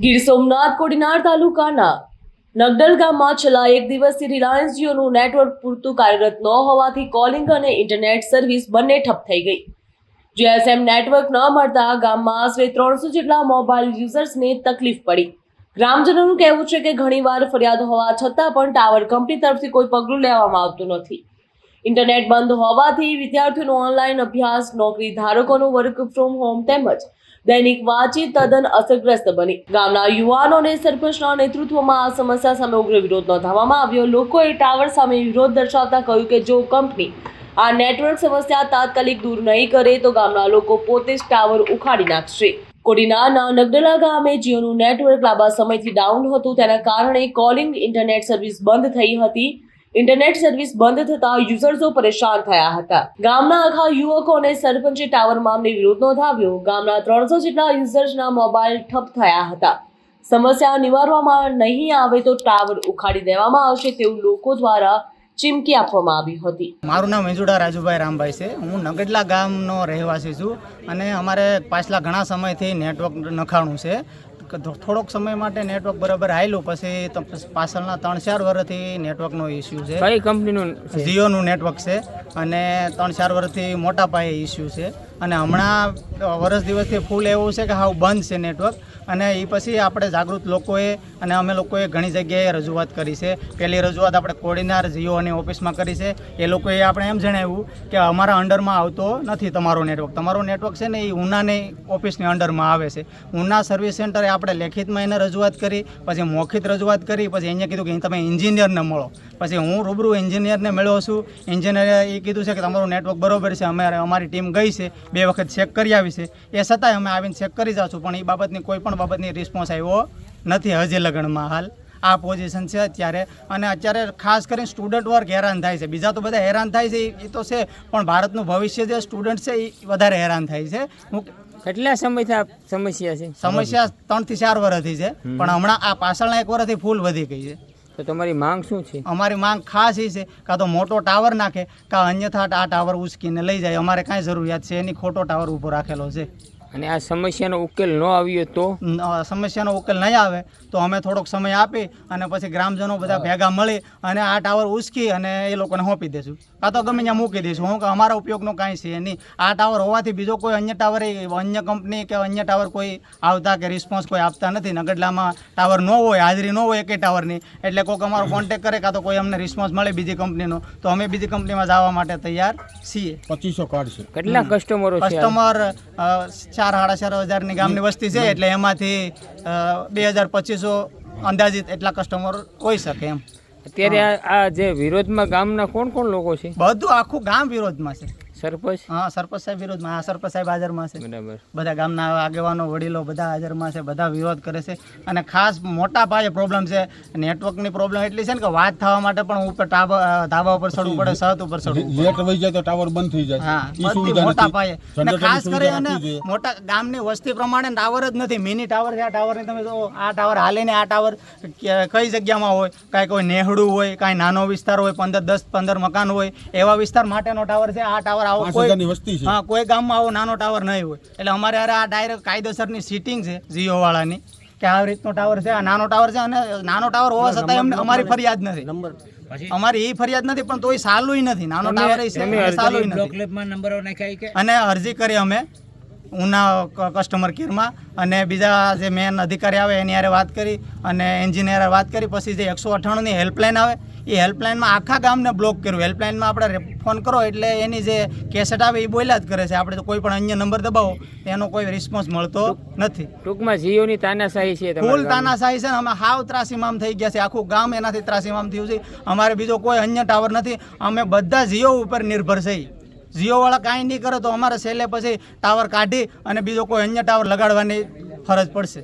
ગીર સોમનાથ, કોડીનાર તાલુકાના નગડલ ગામમાં છેલ્લા એક દિવસથી રિલાયન્સ જીઓનું નેટવર્ક પૂરતું કાર્યરત ન હોવાથી કોલિંગ અને ઇન્ટરનેટ સર્વિસ બંને ઠપ થઈ ગઈ. જીએસએમ નેટવર્ક ન મળતા ગામમાં આશરે ત્રણસો જેટલા મોબાઈલ યુઝર્સને તકલીફ પડી. ગ્રામજનોનું કહેવું છે કે ઘણીવાર ફરિયાદ હોવા છતાં પણ ટાવર કંપની તરફથી કોઈ પગલું લેવામાં આવતું નથી. ઇન્ટરનેટ બંધ હોવાથી વિદ્યાર્થીઓનો ઓનલાઈન અભ્યાસ નોકરી ધારકોનું વર્ક ફ્રોમ હોમ તેમજ દૈનિક વાતચીત તદ્દન અસરગ્રસ્ત બની. ગામના યુવાનોને સરપંચના નેતૃત્વમાં આ સમસ્યા સામે ઉગ્ર વિરોધ નોંધાવવામાં આવ્યો. લોકોએ ટાવર સામે વિરોધ દર્શાવતા કહ્યું કે જો કંપની આ નેટવર્ક સમસ્યા તાત્કાલિક દૂર નહીં કરે તો ગામના લોકો પોતે જ ટાવર ઉખાડી નાખશે. કોડીનાના નગડલા ગામે જીઓનું નેટવર્ક લાંબા સમયથી ડાઉન હતું. તેના કારણે કોલિંગ ઇન્ટરનેટ સર્વિસ બંધ થઈ હતી. ઇન્ટરનેટ સર્વિસ બંધ થતા યુઝર્સો પરેશાન થયા હતા. ગામના આખા યુવકો અને સરપંચે ટાવર મામલે વિરોધ નોંધાવ્યો. ગામના ત્રણસો જેટલા યુઝર્સના મોબાઈલ ઠપ થયા હતા. સમસ્યા નિવારવામાં નહીં આવે તો ટાવર ઉખાડી દેવામાં આવશે તેવું લોકો દ્વારા ચીમકી આપવામાં આવી હતી. મારું નામ વેજુડા રાજુભાઈ રામભાઈ છે. હું નગડલા ગામનો રહેવાસી છું અને અમારે પાછલા ઘણા સમયથી નેટવર્ક નખાણું છે. થોડોક સમય માટે નેટવર્ક બરાબર હાલ્યું પછી પાછળના ત્રણ ચાર વર્ષથી નેટવર્કનો ઇસ્યુ છે. કઈ કંપનીનું જીઓનું નેટવર્ક છે. અને ત્રણ ચાર વર્ષથી મોટા પાયે ઇસ્યુ છે. અને હમણાં વર્ષ દિવસથી ફૂલ એવું છે કે હાવ બંધ છે નેટવર્ક અને એ પછી આપણે જાગૃત લોકોએ, અને અમે લોકોએ ઘણી જગ્યાએ રજૂઆત કરી છે. પહેલી રજૂઆત આપણે કોડીનાર જીઓની ઓફિસમાં કરી છે. એ લોકોએ આપણે એમ જણાવ્યું કે અમારા અંડરમાં આવતો નથી તમારો નેટવર્ક તમારો નેટવર્ક છે ને એ ઉનાની ઓફિસની અંડરમાં આવે છે. ઉના સર્વિસ સેન્ટરે આપણે લેખિતમાં એને રજૂઆત કરી, પછી મૌખિત રજૂઆત કરી, પછી એને કીધું કે તમે એન્જિનિયરને મળો. પછી હું રૂબરૂ એન્જિનિયરને મળ્યો છું. એન્જિનિયરે એ કીધું છે કે તમારું નેટવર્ક બરોબર છે અમે અમારી ટીમ ગઈ છે બે વખત ચેક કરી આવી છે. એ છતાંય અમે આવીને ચેક કરી જાશું પણ એ બાબતની કોઈ પણ બાબતની રિસ્પોન્સ આવ્યો નથી હજી લગ્નમાં હાલ. આ પોઝિશન છે અત્યારે. અને અત્યારે ખાસ કરીને સ્ટુડન્ટ વર્ગ હેરાન થાય છે. બીજા તો બધા હેરાન થાય છે એ તો છે પણ ભારતનું ભવિષ્ય જે સ્ટુડન્ટ છે એ વધારે હેરાન થાય છે. હું કેટલા સમયથી આ સમસ્યા છે? સમસ્યા ત્રણથી ચાર વર્ષથી છે પણ હમણાં આ પાછળના એક વર્ષથી ફૂલ વધી ગઈ છે. તો તમારી માંગ શું છે? અમારી માંગ ખાસ એ છે કાં તો મોટો ટાવર નાખે, કાં અન્યથા આ ટાવર ઉચકીને લઈ જાય. અમારે કાંઈ જરૂરિયાત છે એની ખોટો ટાવર ઊભો રાખેલો છે. અને આ સમસ્યાનો ઉકેલ ન આવ્યો તો? સમસ્યાનો ઉકેલ નહીં આવે તો અમે થોડોક સમય આપી અને પછી ગ્રામજનો બધા ભેગા મળી અને આ ટાવર ઉચકી અને એ લોકોને સોંપી દઈશું કાં તો ગમે ત્યાં મૂકી દઈશું હું કે અમારા ઉપયોગનો કાંઈ છે નહીં. આ ટાવર હોવાથી બીજો કોઈ અન્ય ટાવર અન્ય કંપની કે અન્ય ટાવર કોઈ આવતા કે રિસ્પોન્સ કોઈ આપતા નથી. નગડલામાં ટાવર ન હોય હાજરી ન હોય એકે ટાવરની. એટલે કોઈક અમારો કોન્ટેક કરે કાં તો કોઈ અમને રિસ્પોન્સ મળે બીજી કંપનીનો. તો અમે બીજી કંપનીમાં જવા માટે તૈયાર છીએ. પચીસો કાર્ડ છે. કેટલા કસ્ટમરો કસ્ટમર ચાર સાડા ચાર હજારની ગામની વસ્તી છે એટલે એમાંથી બે હજાર પચીસો અંદાજિત એટલા કસ્ટમર હોઈ શકે એમ. અત્યારે આ આ જે વિરોધમાં ગામના કોણ કોણ લોકો છે? બધું આખું ગામ વિરોધમાં છે. સરપંચ? હા સરપંચ સાહેબ વિરોધમાં. હા સરપંચ સાહેબ હાજરમાં છે બરાબર. બધા ગામના આગેવાનો વડીલો બધા હાજરમાં છે બધા વિરોધ કરે છે. અને ખાસ મોટા પાયે પ્રોબ્લેમ છે નેટવર્કની પ્રોબ્લેમ એટલી છે ને કે વાત થવા માટે પણ ઉપર ધાબા ઉપર ચડવું પડે છત ઉપર ચડવું લેટ વહી જાય તો ટાવર બંધ થઈ જાય. હા મોટા પાયે. અને ખાસ કરીને મોટા ગામની વસ્તી પ્રમાણે ટાવર જ નથી. મિની ટાવર છે આ ટાવરની તમે જો આ ટાવર હાલીને આ ટાવર કઈ જગ્યામાં હોય? કાંઈ કોઈ નેહડું હોય કાંઈ નાનો વિસ્તાર હોય પંદર દસ પંદર મકાન હોય એવા વિસ્તાર માટેનો ટાવર છે. આ ટાવર આવો કોઈ વસ્તી છે. હા કોઈ ગામમાં આવો નાનો ટાવર નહીં હોય. એટલે અમારે અરે આ ડાયરેક્ટ કાયદેસરની સીટિંગ છે જીઓ વાળાની કે આ રીતનો ટાવર છે. આ નાનો ટાવર છે અને નાનો ટાવર હોવા છતાં અમને અમારી ફરિયાદ નથી. અમારી એ ફરિયાદ નથી પણ તોય સાલું નથી. નાનો ટાવર છે સાલું નથી. અને અરજી કરી અમે. ઉના કસ્ટમર કેરમાં અને બીજા જે મેન અધિકારી આવે એની હારે વાત કરી અને એન્જિનિયરે વાત કરી પછી જે એકસો અઠ્ઠાણુંની હેલ્પલાઇન આવે એ હેલ્પલાઇનમાં આખા ગામને બ્લોક કર્યું. હેલ્પલાઇનમાં આપણે ફોન કરો એટલે એની જે કેસેટ આવે એ બોલ્યા જ કરે છે. આપણે તો કોઈ પણ અન્ય નંબર દબાવો એનો કોઈ રિસ્પોન્સ મળતો નથી. ટૂંકમાં જીઓની તાનાશાહી છે ફૂલ. તાનાશાહી છે ને અમે હાવ ત્રાસીમામ થઈ ગયા છે આખું ગામ એનાથી ત્રાસીમામ થયું છે. અમારે બીજો કોઈ અન્ય ટાવર નથી. અમે બધા જીઓ ઉપર નિર્ભર છે જીઓ વાળા કાંઈ નહીં કરે તો અમારે છેલ્લે પછી ટાવર કાઢી અને બીજો કોઈ અન્ય ટાવર લગાડવાની ફરજ પડશે.